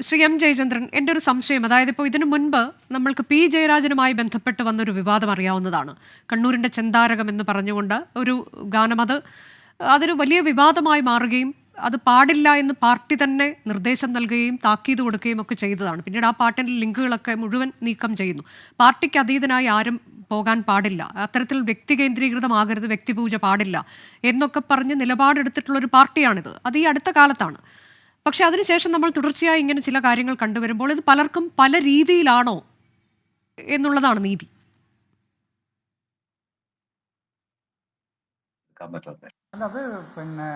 Shri M Jayachandran എന്റെ ഒരു സംശയം. അതായത് ഇപ്പോൾ ഇതിനു മുൻപ് നമ്മൾക്ക് പി ജയരാജനുമായി ബന്ധപ്പെട്ട് വന്നൊരു വിവാദം അറിയാവുന്നതാണ്. കണ്ണൂരിന്റെ ചെന്താരകം എന്ന് പറഞ്ഞുകൊണ്ട് ഒരു ഗാനം അത് അതൊരു വലിയ വിവാദമായി മാറുകയും അത് പാടില്ല എന്ന് പാർട്ടി തന്നെ നിർദ്ദേശം നൽകുകയും താക്കീത് കൊടുക്കുകയും ഒക്കെ ചെയ്തതാണ്. പിന്നീട് ആ പാട്ടിന്റെ ലിങ്കുകളൊക്കെ മുഴുവൻ നീക്കം ചെയ്യുന്നു. പാർട്ടിക്ക് അതീതനായി ആരും പോകാൻ പാടില്ല. അത്തരത്തിൽ വ്യക്തി കേന്ദ്രീകൃതമാകരുത് വ്യക്തിപൂജ പാടില്ല എന്നൊക്കെ പറഞ്ഞ് നിലപാടെടുത്തിട്ടുള്ള ഒരു പാർട്ടിയാണിത്. അത് ഈ അടുത്ത കാലത്താണ്. പക്ഷെ അതിനുശേഷം നമ്മൾ തുടർച്ചയായി ഇങ്ങനെ ചില കാര്യങ്ങൾ കണ്ടുവരുമ്പോൾ ഇത് പലർക്കും പല രീതിയിലാണോ എന്നുള്ളതാണ് നീതി. അത് പിന്നെ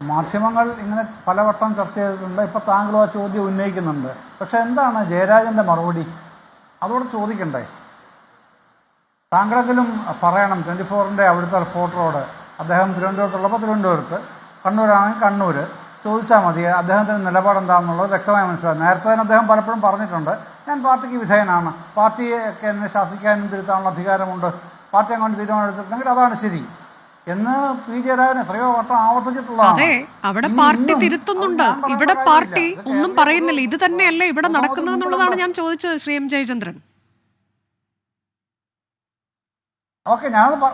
മാധ്യമങ്ങൾ ഇങ്ങനെ പലവട്ടം ചർച്ച ചെയ്തിട്ടുണ്ട്. ഇപ്പൊ താങ്കളും ആ ചോദ്യം ഉന്നയിക്കുന്നുണ്ട്. പക്ഷെ എന്താണ് ജയരാജന്റെ മറുപടി? അതോട് ചോദിക്കണ്ടേ? താങ്കളെങ്കിലും പറയണം. ട്വന്റി ഫോറിന്റെ അവിടുത്തെ റിപ്പോർട്ടറോട്. അദ്ദേഹം തിരുവനന്തപുരത്തുള്ളപ്പോൾ തിരുവനന്തപുരത്ത്. കണ്ണൂരാണെങ്കിൽ കണ്ണൂർ ചോദിച്ചാൽ മതി അദ്ദേഹത്തിന്റെ നിലപാട് എന്താണെന്നുള്ളത് വ്യക്തമായി മനസ്സിലാവും നേരത്തെ തന്നെ അദ്ദേഹം പലപ്പോഴും പറഞ്ഞിട്ടുണ്ട് ഞാൻ പാർട്ടിക്ക് വിധേയനാണ് പാർട്ടിയൊക്കെ എന്നെ ശാസിക്കാനും തിരുത്താനുള്ള അധികാരമുണ്ട് പാർട്ടി അങ്ങോട്ട് തീരുമാനം എടുത്തിട്ടുണ്ടെങ്കിൽ അതാണ് ശരി എന്ന് പി ജയരാജൻ എത്രയോ വട്ടം ആവർത്തിച്ചിട്ടുള്ളതാണ്. അവിടെ പാർട്ടി തിരുത്തുന്നുണ്ട്. ഇവിടെ പാർട്ടി ഒന്നും പറയുന്നില്ല. ഇത് തന്നെയല്ലേ ഇവിടെ നടക്കുന്നതെന്നുള്ളതാണ് ഞാൻ ചോദിച്ചത് ശ്രീ എം ജയചന്ദ്രൻ. ഓക്കെ ഞാനത്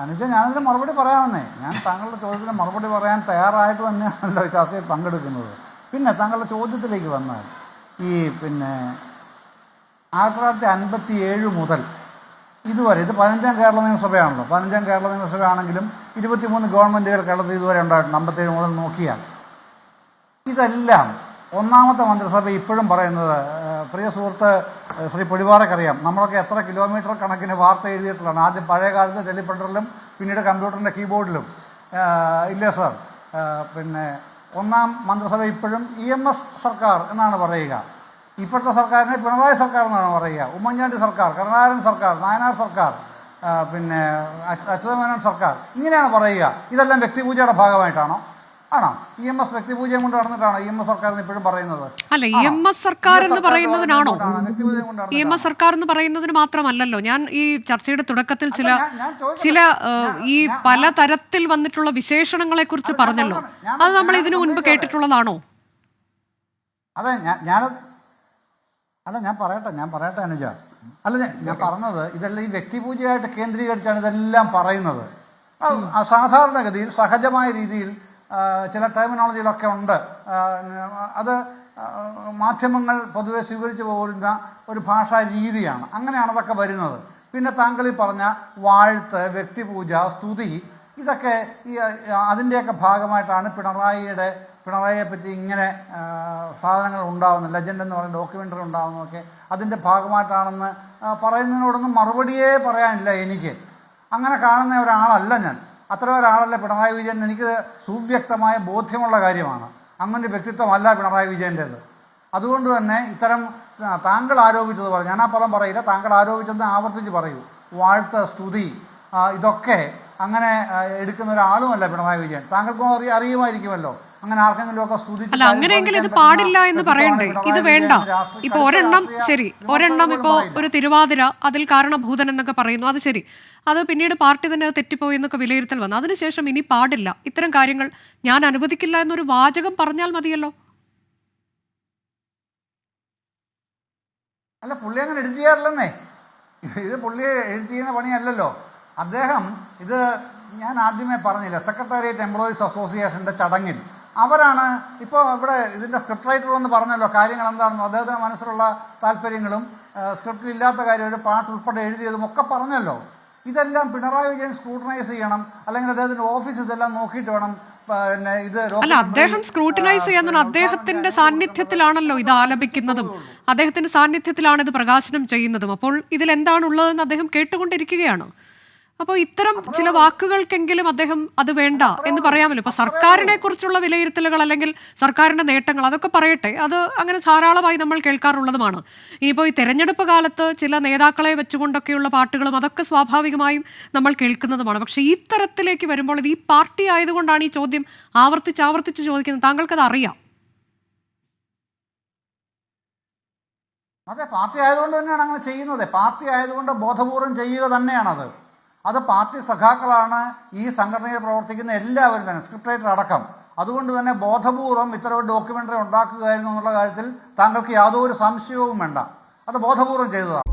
അനുജ ഞാനതിന് മറുപടി പറയാമെന്നേ. ഞാൻ താങ്കളുടെ ചോദ്യത്തിന് മറുപടി പറയാൻ തയ്യാറായിട്ട് തന്നെയാണല്ലോ ചർച്ചയിൽ പങ്കെടുക്കുന്നത്. പിന്നെ താങ്കളുടെ ചോദ്യത്തിലേക്ക് വന്നാൽ ഈ പിന്നെ ആയിരത്തി തൊള്ളായിരത്തി അൻപത്തി ഏഴ് മുതൽ ഇതുവരെ ഇത് പതിനഞ്ചാം കേരള നിയമസഭയാണല്ലോ. പതിനഞ്ചാം കേരള നിയമസഭ നിയമസഭയാണെങ്കിലും ഇരുപത്തിമൂന്ന് ഗവൺമെന്റുകൾ കേരളത്തിൽ ഇതുവരെ ഉണ്ടായിട്ടുണ്ട്. അമ്പത്തേഴ് മുതൽ നോക്കിയാൽ. ഇതെല്ലാം ഒന്നാമത്തെ മന്ത്രിസഭ ഇപ്പോഴും പറയുന്നത് പ്രിയ സുഹൃത്ത് ശ്രീ പൊടിവാറക്കറിയാം നമ്മളൊക്കെ എത്ര കിലോമീറ്റർ കണക്കിന് വാർത്ത എഴുതിയിട്ടുള്ളതാണ്. ആദ്യം പഴയ കാലത്ത് ടെലിപ്രിന്ററിലും പിന്നീട് കമ്പ്യൂട്ടറിന്റെ കീബോർഡിലും. ഇല്ലേ സാർ. പിന്നെ ഒന്നാം മന്ത്രിസഭ ഇപ്പോഴും ഇ എം എസ് സർക്കാർ എന്നാണ് പറയുക. ഇപ്പോഴത്തെ സർക്കാരിനെ പിണറായി സർക്കാർ എന്നാണ് പറയുക. ഉമ്മൻചാണ്ടി സർക്കാർ കരുണാകരൻ സർക്കാർ നായനാർ സർക്കാർ പിന്നെ അച്യു- അച്യുതമേനോൻ സർക്കാർ. ഇങ്ങനെയാണ് പറയുക. ഇതെല്ലാം വ്യക്തിപൂജയുടെ ഭാഗമായിട്ടാണോ? ആണോ? ഇ എം എസ് വ്യക്തിപൂജയും കൊണ്ട് നടന്നിട്ടാണോ ഇ എം എസ് സർക്കാർ ഇപ്പോഴും പറയുന്നത്? അല്ല ഇ എം എസ് സർക്കാർ എന്ന് പറയുന്നതിനാണോ? വ്യക്തിപൂജയും കൊണ്ട് ഇ എം എസ് സർക്കാർ എന്ന് പറയുന്നതിന് മാത്രമല്ലല്ലോ. ഞാൻ ഈ ചർച്ചയുടെ തുടക്കത്തിൽ ചില. ചില ഈ പല തരത്തിൽ വന്നിട്ടുള്ള വിശേഷണങ്ങളെ കുറിച്ച് പറഞ്ഞല്ലോ. അത് നമ്മൾ ഇതിനു മുൻപ് കേട്ടിട്ടുള്ളതാണോ? അതെ ഞാൻ അല്ല ഞാൻ പറയട്ടെ ഞാൻ പറയട്ടെ അനുജ. അല്ല ഞാൻ പറഞ്ഞത് ഇതെല്ലാം ഈ വ്യക്തിപൂജയായിട്ട് കേന്ദ്രീകരിച്ചാണ് ഇതെല്ലാം പറയുന്നത്. സാധാരണഗതിയിൽ സഹജമായ രീതിയിൽ ചില ടെർമിനോളജികളൊക്കെ ഉണ്ട്. അത് മാധ്യമങ്ങൾ പൊതുവെ സ്വീകരിച്ചു പോരുന്ന ഒരു ഭാഷാ രീതിയാണ്. അങ്ങനെയാണ് അതൊക്കെ വരുന്നത്. പിന്നെ താങ്കൾ ഈ പറഞ്ഞ വാഴ്ത്ത് വ്യക്തിപൂജ സ്തുതി ഇതൊക്കെ ഈ അതിന്റെയൊക്കെ ഭാഗമായിട്ടാണ് പിണറായിയുടെ പിണറായിയെ പറ്റി ഇങ്ങനെ സാധനങ്ങൾ ഉണ്ടാകുന്നത് ലെജൻഡ് എന്ന് പറയുന്ന ഡോക്യുമെന്ററി ഉണ്ടാവുന്നതൊക്കെ അതിന്റെ ഭാഗമായിട്ടാണെന്ന് പറയുന്നതിനോടൊന്നും മറുപടിയേ പറയാനില്ല എനിക്ക്. അങ്ങനെ കാണുന്ന ഒരാളല്ല ഞാൻ. അത്ര ഒരാളല്ല പിണറായി വിജയൻ? എനിക്ക് സുവ്യക്തമായ ബോധ്യമുള്ള കാര്യമാണ്. അങ്ങനെ വ്യക്തിത്വമല്ല പിണറായി വിജയന്റേത്. അതുകൊണ്ട് തന്നെ ഇത്തരം താങ്കൾ താങ്കൾ ആരോപിച്ചതുപോലെ ഞാൻ ആ പദം പറയില്ല. താങ്കൾ ആരോപിച്ചെന്ന് ആവർത്തിച്ച് പറയൂ. വാഴ്ത്ത സ്തുതി ഇതൊക്കെ അങ്ങനെ എടുക്കുന്ന ഒരാളുമല്ല പിണറായി വിജയൻ. താങ്കൾക്കും അറിയ അറിയുമായിരിക്കുമല്ലോ. അങ്ങനെ ആർക്കെങ്കിലുമൊക്കെ സ്തുതി അല്ല അങ്ങനെയെങ്കിൽ ഇത് പാടില്ല എന്ന് പറയണ്ടേ? ഇത് വേണ്ട. ഇപ്പൊ ഒരെണ്ണം ശരി ഒരെണ്ണം ഇപ്പോ ഒരു തിരുവാതിര അതിൽ കാരണഭൂതൻ എന്നൊക്കെ പറയുന്നു. അത് ശരി. അത് പിന്നീട് പാർട്ടി തന്നെ അത് തെറ്റിപ്പോയി എന്നൊക്കെ വിലയിരുത്തൽ വന്നു. അതിനുശേഷം ഇനി പാടില്ല. ഇത്തരം കാര്യങ്ങൾ ഞാൻ അനുവദിക്കില്ല എന്നൊരു വാചകം പറഞ്ഞാൽ മതിയല്ലോ. അല്ല പുള്ളി അങ്ങനെ എഡിറ്റ് ചെയ്യാറില്ലെന്നേ. ഇത് പുള്ളി എഡിറ്റ് ചെയ്യുന്ന പണിയല്ലല്ലോ. അദ്ദേഹം ഇത് ഞാൻ ആദ്യമേ പറഞ്ഞില്ല. സെക്രട്ടേറിയറ്റ് എംപ്ലോയീസ് അസോസിയേഷന്റെ ചടങ്ങിൽ അവരാണ് ഇപ്പോൾ ഇവിടെ ഇതിന്റെ സ്ക്രിപ്റ്റ് റൈറ്റർ എന്ന് പറഞ്ഞല്ലോ കാര്യങ്ങൾ എന്താണെന്നോ അദ്ദേഹത്തിന് മനസ്സിലുള്ള താല്പര്യങ്ങളും സ്ക്രിപ്റ്റിൽ ഇല്ലാത്ത കാര്യം ഒരു പാട്ട് ഉൾപ്പെടെ എഴുതിയതും ഒക്കെ പറഞ്ഞല്ലോ ഇതെല്ലാം പിണറായി വിജയൻ സ്ക്രൂട്ടനൈസ് ചെയ്യണം അല്ലെങ്കിൽ അദ്ദേഹത്തിന്റെ ഓഫീസ് ഇതെല്ലാം നോക്കിയിട്ട് വേണം പിന്നെ ഇത് അല്ല അദ്ദേഹം സ്ക്രൂട്ടിനൈസ് ചെയ്യാൻ അദ്ദേഹത്തിന്റെ സാന്നിധ്യത്തിലാണല്ലോ ഇത് ആലപിക്കുന്നതും അദ്ദേഹത്തിന്റെ സാന്നിധ്യത്തിലാണ് ഇത് പ്രകാശനം ചെയ്യുന്നതും അപ്പോൾ ഇതിൽ എന്താണ് ഉള്ളതെന്ന് അദ്ദേഹം കേട്ടുകൊണ്ടിരിക്കുകയാണ് അപ്പോൾ ഇത്തരം ചില വാക്കുകൾക്കെങ്കിലും അദ്ദേഹം അത് വേണ്ട എന്ന് പറയാമല്ലോ. ഇപ്പൊ സർക്കാരിനെ കുറിച്ചുള്ള വിലയിരുത്തലുകൾ അല്ലെങ്കിൽ സർക്കാരിന്റെ നേട്ടങ്ങൾ അതൊക്കെ പറയട്ടെ. അത് അങ്ങനെ ധാരാളമായി നമ്മൾ കേൾക്കാറുള്ളതുമാണ്. ഇനിയിപ്പോൾ ഈ തെരഞ്ഞെടുപ്പ് കാലത്ത് ചില നേതാക്കളെ വെച്ചുകൊണ്ടൊക്കെയുള്ള പാട്ടുകളും അതൊക്കെ സ്വാഭാവികമായും നമ്മൾ കേൾക്കുന്നതുമാണ്. പക്ഷെ ഈ തരത്തിലേക്ക് വരുമ്പോൾ ഇത് ഈ പാർട്ടി ആയതുകൊണ്ടാണ് ഈ ചോദ്യം ആവർത്തിച്ച് ആവർത്തിച്ച് ചോദിക്കുന്നത്. താങ്കൾക്കത് അറിയാം. അതെ പാർട്ടി ആയതുകൊണ്ട് തന്നെയാണ് അങ്ങനെ ചെയ്യുന്നത്. പാർട്ടി ആയതുകൊണ്ട് ബോധപൂർവം ചെയ്യുക തന്നെയാണത്. അത് പാർട്ടി സഖാക്കളാണ് ഈ സംഘടനയിൽ പ്രവർത്തിക്കുന്ന എല്ലാവരും തന്നെ സ്ക്രിപ്റ്റ് റൈറ്റർ അടക്കം. അതുകൊണ്ട് തന്നെ ബോധപൂർവം ഇത്തരം ഒരു ഡോക്യുമെന്ററി ഉണ്ടാക്കുകയായിരുന്നു എന്നുള്ള കാര്യത്തിൽ താങ്കൾക്ക് യാതൊരു സംശയവും വേണ്ട. അത് ബോധപൂർവം ചെയ്തതാണ്.